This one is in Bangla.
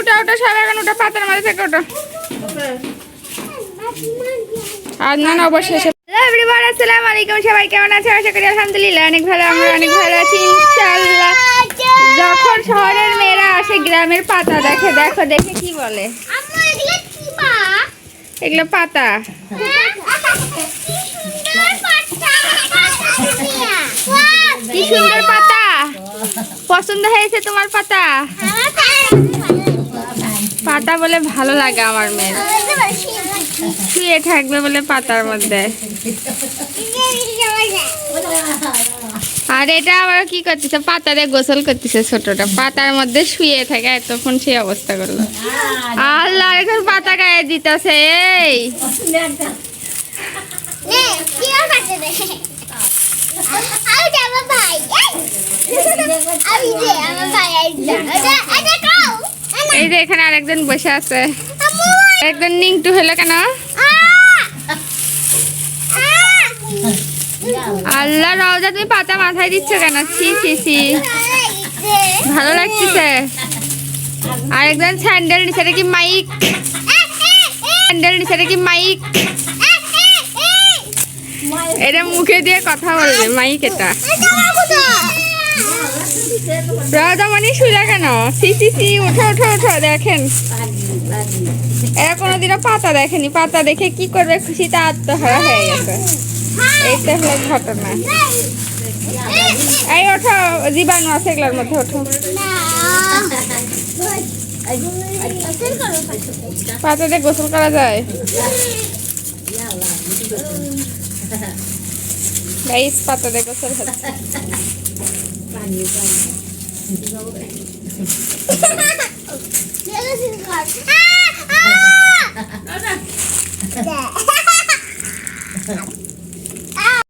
উঠো উঠো সব এখন উঠো পাতার মাঝে থেকে উঠো আর না না অবশেষে। হ্যালো এভরিওয়ান আসসালামু আলাইকুম সবাই কেমন আছে আশা করি আলহামদুলিল্লাহ অনেক ভালো আমরা অনেক ভালো আছি ইনশাআল্লাহ। যখন শহরের মেয়েরা আসে গ্রামের পাতা দেখে দেখো দেখে কি বলে। এগুলো পাতা। কি সুন্দর পাতা? পছন্দ হয়েছে তোমার পাতা? পাতা বলে ভালো লাগে আমার মেয়ের। শুয়ে থাকবে বলে পাতার মধ্যে। আর এটা আবার কি করতেছে? পাতা দিয়ে গোসল করতেছে ছোটটা। পাতার মধ্যে শুয়ে থাকে, এতক্ষণ সেই অবস্থা করল। আল্লাহ এখন পাতা গায়ে দিতেছে, এই। এই যে এখানে আরেকজন বসে আছে। একজন নিংটু হলো কেন? আল্লাহ, রওজা তুমি পাতা মাথায় দিচ্ছ কেন? ছি ছি ছি। ভালো লাগতেছে? আরেকজন স্যান্ডেল নিচে কি মাইক? স্যান্ডেল নিচে কি মাইক? এটা মুখে দিয়ে কথা বলবে, মাইক এটা। রাজা মানে শুয়ে কেন সি সি সি ওঠো ওঠো দেখেন। এরা কোনোদিনও পাতা দেখেনি। পাতা দেখে কি করবে? খুশিতে আত্মহারা হয়ে গেছে। এইটা হলো ঘটনা। এই ওঠো, জীবাণু আছে এগুলোর মধ্যে, ওঠো। পাতাতে গোসল করা যায়। গাইস পাতাতে গোসল হচ্ছে। นิ้วกันแล้วก็